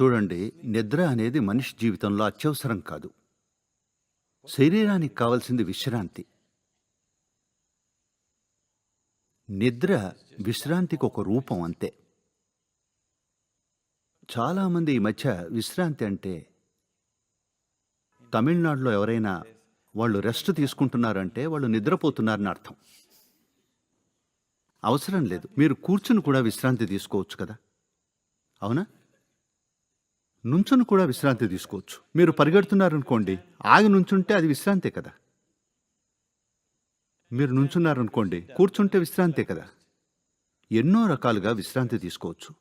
చూడండి నిద్ర అనేది మనిషి జీవితంలో అత్యవసరం కాదు. శరీరానికి కావలసింది విశ్రాంతి. నిద్ర విశ్రాంతికి ఒక రూపం అంతే. చాలామంది ఈ మధ్య విశ్రాంతి అంటే తమిళనాడులో ఎవరైనా వాళ్ళు రెస్ట్ తీసుకుంటున్నారంటే వాళ్ళు నిద్రపోతున్నారని అర్థం. అవసరం లేదు. మీరు కూర్చుని కూడా విశ్రాంతి తీసుకోవచ్చు కదా. అవునా? నుంచుని కూడా విశ్రాంతి తీసుకోవచ్చు. మీరు పరిగెడుతున్నారనుకోండి ఆగి నుంచుంటే అది విశ్రాంతే కదా. మీరు నుంచున్నారనుకోండి కూర్చుంటే విశ్రాంతే కదా. ఎన్నో రకాలుగా విశ్రాంతి తీసుకోవచ్చు.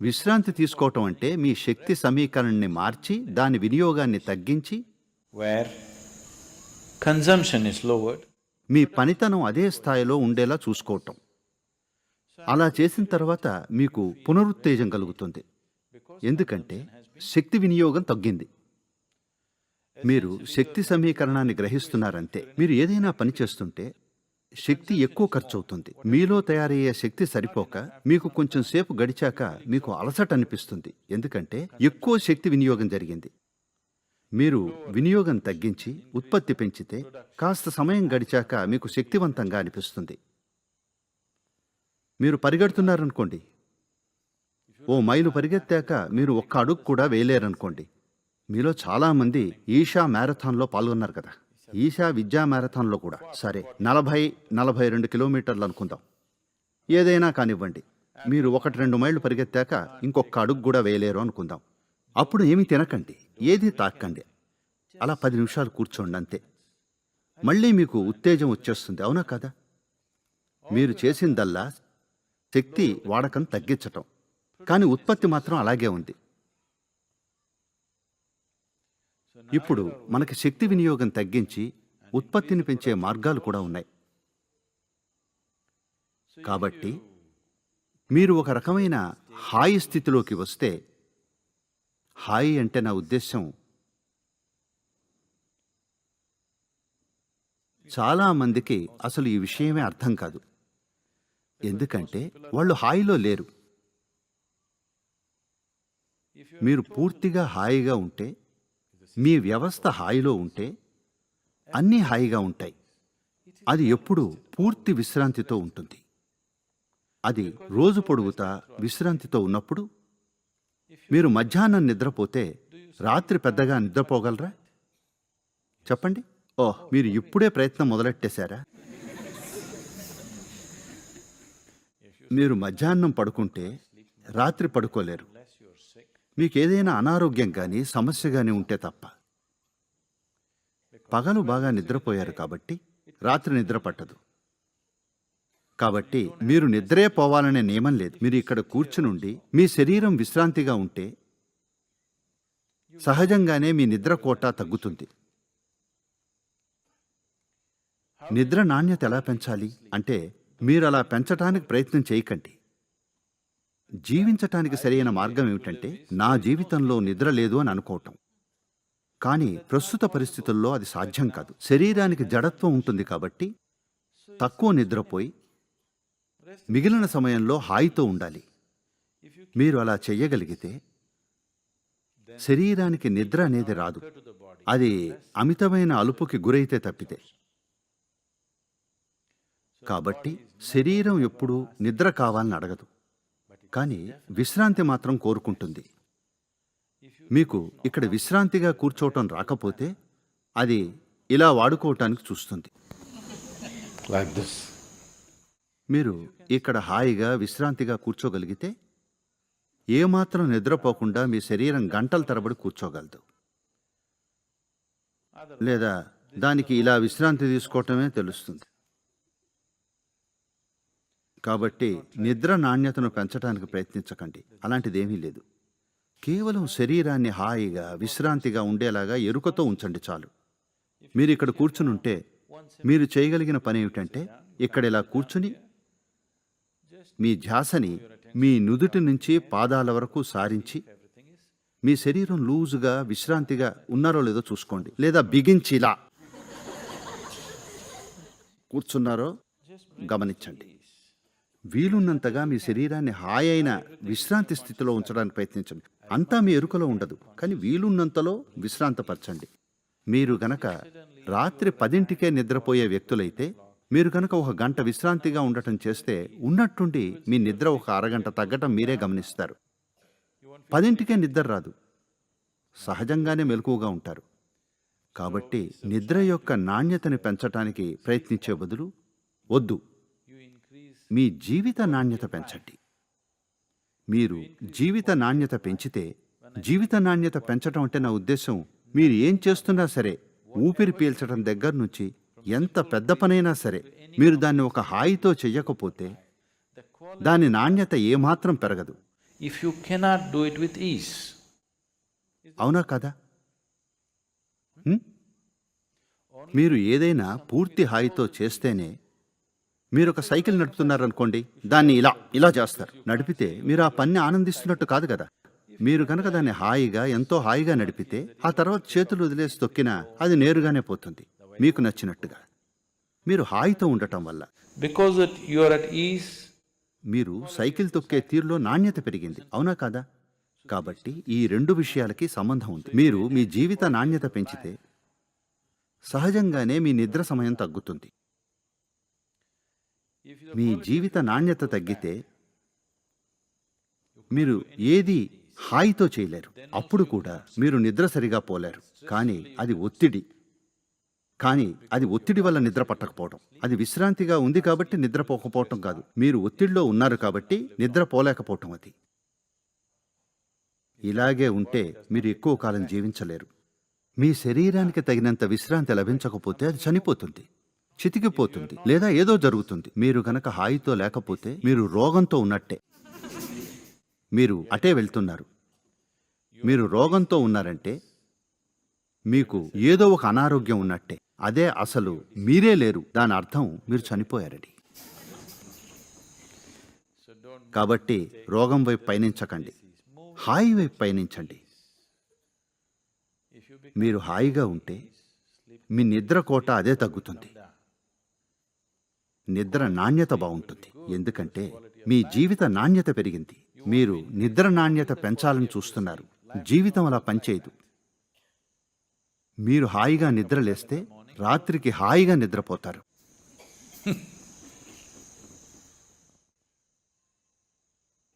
విశ్రాంతి తీసుకోవటం అంటే మీ శక్తి సమీకరణని మార్చి దాని వినియోగాన్ని తగ్గించి lowered. మీ పనితనం అదే స్థాయిలో ఉండేలా చూసుకోవటం. అలా చేసిన తర్వాత మీకు పునరుత్తేజం కలుగుతుంది. ఎందుకంటే శక్తి వినియోగం తగ్గింది. మీరు శక్తి సమీకరణాన్ని గ్రహిస్తున్నారంతే మీరు ఏదైనా పని చేస్తుంటే శక్తి ఎక్కువ ఖర్చు అవుతుంది మీలో తయారయ్యే శక్తి సరిపోక మీకు కొంచెం సేపు గడిచాక మీకు అలసట అనిపిస్తుంది. ఎందుకంటే ఎక్కువ శక్తి వినియోగం జరిగింది. మీరు వినియోగం తగ్గించి ఉత్పత్తి పెంచితే కాస్త సమయం గడిచాక మీకు శక్తివంతంగా అనిపిస్తుంది. మీరు పరిగెడుతున్నారనుకోండి ఓ మైలు పరిగెత్తాక మీరు ఒక్క అడుగు కూడా వేయలేరనుకోండి. మీలో చాలామంది ఈషా మ్యారథాన్లో పాల్గొన్నారు కదా. ఈషా విద్యా మ్యారథాన్లో కూడా. సరే నలభై నలభై రెండు కిలోమీటర్లు అనుకుందాం. ఏదైనా కానివ్వండి. మీరు ఒకటి రెండు మైళ్ళు పరిగెత్తాక ఇంకొక అడుగు కూడా వేయలేరు అనుకుందాం. అప్పుడు ఏమీ తినకండి. ఏది తాక్కండి అలా పది నిమిషాలు కూర్చోండి అంతే. మళ్ళీ మీకు ఉత్తేజం వచ్చేస్తుంది అవునా కదా? మీరు చేసిందల్లా శక్తి వాడకం తగ్గించటం. కానీ ఉత్పత్తి మాత్రం అలాగే ఉంది. ఇప్పుడు మనకి శక్తి వినియోగం తగ్గించి ఉత్పత్తిని పెంచే మార్గాలు కూడా ఉన్నాయి. కాబట్టి మీరు ఒక రకమైన హాయి స్థితిలోకి వస్తే హాయి అంటే నా ఉద్దేశం చాలా మందికి అసలు ఈ విషయమే అర్థం కాదు. ఎందుకంటే వాళ్ళు హాయిలో లేరు. మీరు పూర్తిగా హాయిగా ఉంటే మీ వ్యవస్థ హాయిలో ఉంటే అన్నీ హాయిగా ఉంటాయి. అది ఎప్పుడు పూర్తి విశ్రాంతితో ఉంటుంది. అది రోజు పొడుగుతా విశ్రాంతితో ఉన్నప్పుడు మీరు మధ్యాహ్నం నిద్రపోతే రాత్రి పెద్దగా నిద్రపోగలరా? చెప్పండి. ఓహ్ మీరు ఇప్పుడే ప్రయత్నం మొదలెట్టేశారా? మీరు మధ్యాహ్నం పడుకుంటే రాత్రి పడుకోలేరు. మీకేదైనా అనారోగ్యం కానీ సమస్య కానీ ఉంటే తప్ప. పగలు బాగా నిద్రపోయారు కాబట్టి రాత్రి నిద్ర పట్టదు. కాబట్టి మీరు నిద్రే పోవాలనే నియమం లేదు. మీరు ఇక్కడ కూర్చునుండి మీ శరీరం విశ్రాంతిగా ఉంటే సహజంగానే మీ నిద్ర కోట తగ్గుతుంది. నిద్ర నాణ్యత ఎలా పెంచాలి? అంటే మీరు అలా పెంచటానికి ప్రయత్నం చేయకండి. జీవించటానికి సరైన మార్గం ఏమిటంటే నా జీవితంలో నిద్ర లేదు అని అనుకోవటం. కానీ ప్రస్తుత పరిస్థితుల్లో అది సాధ్యం కాదు. శరీరానికి జడత్వం ఉంటుంది కాబట్టి తక్కువ నిద్రపోయి మిగిలిన సమయంలో హాయితో ఉండాలి. మీరు అలా చెయ్యగలిగితే శరీరానికి నిద్ర అనేది రాదు. అది అమితమైన అలుపుకి గురైతే తప్పితే. కాబట్టి శరీరం ఎప్పుడూ నిద్ర కావాలని అడగదు. కానీ విశ్రాంతి మాత్రం కోరుకుంటుంది. మీకు ఇక్కడ విశ్రాంతిగా కూర్చోవటం రాకపోతే అది ఇలా వాడుకోవటానికి చూస్తుంది. మీరు ఇక్కడ హాయిగా విశ్రాంతిగా కూర్చోగలిగితే ఏమాత్రం నిద్రపోకుండా మీ శరీరం గంటల తరబడి కూర్చోగలదు. లేదా దానికి ఇలా విశ్రాంతి తీసుకోవటమే తెలుస్తుంది. కాబట్టి నిద్ర నాణ్యతను పెంచడానికి ప్రయత్నించకండి. అలాంటిదేమీ లేదు. కేవలం శరీరాన్ని హాయిగా విశ్రాంతిగా ఉండేలాగా ఎరుకతో ఉంచండి చాలు. మీరు ఇక్కడ కూర్చుని ఉంటే మీరు చేయగలిగిన పని ఏమిటంటే ఇక్కడ ఇలా కూర్చుని మీ ధ్యాసని మీ నుదుటి నుంచి పాదాల వరకు సారించి మీ శరీరం లూజుగా విశ్రాంతిగా ఉన్నారో లేదో చూసుకోండి. లేదా బిగించి ఇలా కూర్చున్నారో గమనించండి. వీలున్నంతగా మీ శరీరాన్ని హాయైన విశ్రాంతి స్థితిలో ఉంచడానికి ప్రయత్నించండి. అంతా మీ ఎరుకలో ఉండదు కానీ వీలున్నంతలో విశ్రాంతపరచండి. మీరు గనక రాత్రి పదింటికే నిద్రపోయే వ్యక్తులైతే మీరు గనక ఒక గంట విశ్రాంతిగా ఉండటం చేస్తే ఉన్నట్టుండి మీ నిద్ర ఒక అరగంట తగ్గటం మీరే గమనిస్తారు. పదింటికే నిద్ర రాదు సహజంగానే మెలకువగా ఉంటారు. కాబట్టి నిద్ర యొక్క నాణ్యతని పెంచటానికి ప్రయత్నించే బదులు వద్దు. మీ జీవిత నాణ్యత పెంచండి. మీరు జీవిత నాణ్యత పెంచితే జీవిత నాణ్యత పెంచడం అంటే నా ఉద్దేశం మీరు ఏం చేస్తున్నా సరే ఊపిరి పీల్చడం దగ్గర నుంచి ఎంత పెద్ద పనైనా సరే మీరు దాన్ని ఒక హాయితో చెయ్యకపోతే దాని నాణ్యత ఏమాత్రం పెరగదు. If you cannot do it with ease, అవునా కదా? మీరు ఏదైనా పూర్తి హాయితో చేస్తేనే మీరు ఒక సైకిల్ నడుపుతున్నారనుకోండి దాన్ని ఇలా ఇలా చేస్తారు. నడిపితే మీరు ఆ పని ఆనందిస్తున్నట్టు కాదు కదా. మీరు కనుక దాన్ని హాయిగా ఎంతో హాయిగా నడిపితే ఆ తర్వాత చేతులు వదిలేసి తొక్కినా అది నేరుగానే పోతుంది. మీకు నచ్చినట్టుగా. మీరు హాయితో ఉండటం వల్ల. You are at ease, మీరు సైకిల్ తొక్కే తీరులో నాణ్యత పెరిగింది. అవునా కాదా? కాబట్టి ఈ రెండు విషయాలకి సంబంధం ఉంది. మీరు మీ జీవిత నాణ్యత పెంచితే సహజంగానే మీ నిద్ర సమయం తగ్గుతుంది. మీ జీవిత నాణ్యత తగ్గితే మీరు ఏది హాయితో చేయలేరు. అప్పుడు కూడా మీరు నిద్ర సరిగా పోలేరు. కానీ అది ఒత్తిడి. కానీ అది ఒత్తిడి వల్ల నిద్ర పట్టకపోవడం. అది విశ్రాంతిగా ఉంది కాబట్టి నిద్రపోకపోవటం కాదు. మీరు ఒత్తిడిలో ఉన్నారు కాబట్టి నిద్ర పోలేకపోవటం అది. ఇలాగే ఉంటే మీరు ఎక్కువ కాలం జీవించలేరు. మీ శరీరానికి తగినంత విశ్రాంతి లభించకపోతే అది చనిపోతుంది. చితికిపోతుంది లేదా ఏదో జరుగుతుంది. మీరు గనక హాయితో లేకపోతే మీరు రోగంతో ఉన్నట్టే. మీరు అటే వెళ్తున్నారు. మీరు రోగంతో ఉన్నారంటే మీకు ఏదో ఒక అనారోగ్యం ఉన్నట్టే. అదే అసలు మీరే లేరు. దాని అర్థం మీరు చనిపోయారని. కాబట్టి రోగం వైపు పయనించకండి. హాయి వైపు పయనించండి. మీరు హాయిగా ఉంటే మీ నిద్ర కోట అదే తగ్గుతుంది. నిద్ర నాణ్యత బాగుంటుంది. ఎందుకంటే మీ జీవిత నాణ్యత పెరిగింది. మీరు నిద్ర నాణ్యత పెంచాలని చూస్తున్నారు. జీవితం అలా పనిచేయదు. మీరు హాయిగా నిద్రలేస్తే రాత్రికి హాయిగా నిద్రపోతారు.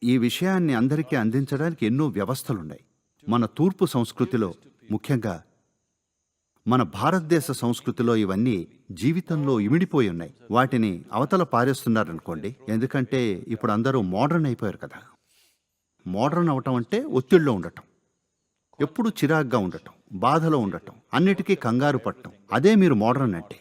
ఈ విషయాన్ని అందరికీ అందించడానికి ఎన్నో వ్యవస్థలున్నాయి. మన తూర్పు సంస్కృతిలో ముఖ్యంగా మన భారతదేశ సంస్కృతిలో ఇవన్నీ జీవితంలో ఇమిడిపోయి ఉన్నాయి. వాటిని అవతల పారేస్తున్నారనుకోండి ఎందుకంటే ఇప్పుడు అందరూ మోడర్న్ అయిపోయారు కదా. మోడర్న్ అవటం అంటే ఒత్తిడిలో ఉండటం ఎప్పుడు చిరాగ్గా ఉండటం బాధలో ఉండటం అన్నిటికీ కంగారు పట్టడం అదే మీరు మోడర్న్ అంటే.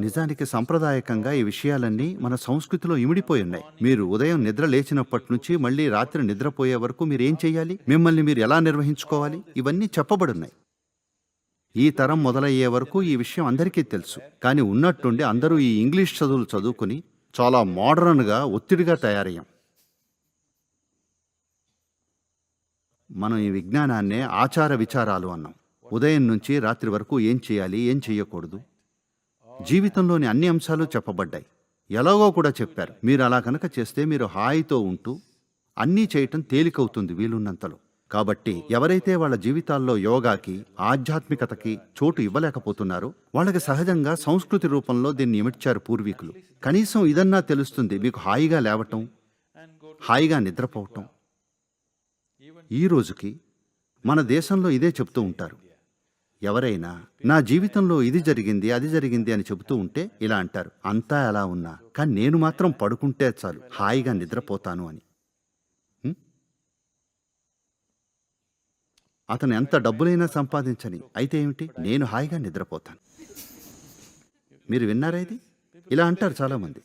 నిజానికి సంప్రదాయకంగా ఈ విషయాలన్నీ మన సంస్కృతిలో ఇమిడిపోయి ఉన్నాయి. మీరు ఉదయం నిద్ర లేచినప్పటి నుంచి మళ్ళీ రాత్రి నిద్రపోయే వరకు మీరు ఏం చేయాలి మిమ్మల్ని మీరు ఎలా నిర్వహించుకోవాలి? ఇవన్నీ చెప్పబడున్నాయి. ఈ తరం మొదలయ్యే వరకు ఈ విషయం అందరికీ తెలుసు. కానీ ఉన్నట్టుండి అందరూ ఈ ఇంగ్లీష్ చదువులు చదువుకుని చాలా మోడర్న్గా ఒత్తిడిగా తయారయ్యాం. మనం ఈ విజ్ఞానాన్నే ఆచార విచారాలు అన్నాం. ఉదయం నుంచి రాత్రి వరకు ఏం చేయాలి ఏం చేయకూడదు జీవితంలోని అన్ని అంశాలు చెప్పబడ్డాయి. ఎలాగో కూడా చెప్పారు. మీరు అలా కనుక చేస్తే మీరు హాయితో ఉంటూ అన్నీ చేయటం తేలికవుతుంది వీలున్నంతలో. కాబట్టి ఎవరైతే వాళ్ళ జీవితాల్లో యోగాకి ఆధ్యాత్మికతకి చోటు ఇవ్వలేకపోతున్నారో వాళ్ళకి సహజంగా సంస్కృతి రూపంలో దీన్ని ఇమిడ్చారు పూర్వీకులు. కనీసం ఇదన్నా తెలుస్తుంది మీకు హాయిగా లేవటం హాయిగా నిద్రపోవటం. ఈ రోజుకి మన దేశంలో ఇదే చెప్తూ ఉంటారు. ఎవరైనా నా జీవితంలో ఇది జరిగింది అది జరిగింది అని చెబుతూ ఉంటే ఇలా అంటారు. అంతా ఎలా ఉన్నా కానీ నేను మాత్రం పడుకుంటే చాలు హాయిగా నిద్రపోతాను అని. అతను ఎంత డబ్బులైనా సంపాదించని అయితే ఏమిటి? నేను హాయిగా నిద్రపోతాను. మీరు విన్నారా ఇది? ఇలా అంటారు చాలామంది.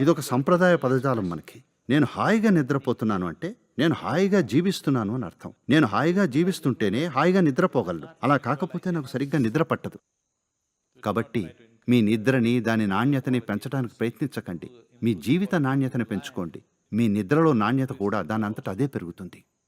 ఇదొక సంప్రదాయ పదజాలం మనకి. నేను హాయిగా నిద్రపోతున్నాను అంటే నేను హాయిగా జీవిస్తున్నాను అని అర్థం. నేను హాయిగా జీవిస్తుంటేనే హాయిగా నిద్రపోగలను. అలా కాకపోతే నాకు సరిగ్గా నిద్ర పట్టదు. కాబట్టి మీ నిద్రని దాని నాణ్యతని పెంచడానికి ప్రయత్నించకండి. మీ జీవిత నాణ్యతని పెంచుకోండి. మీ నిద్రలో నాణ్యత కూడా దాని అంతటా అదే పెరుగుతుంది.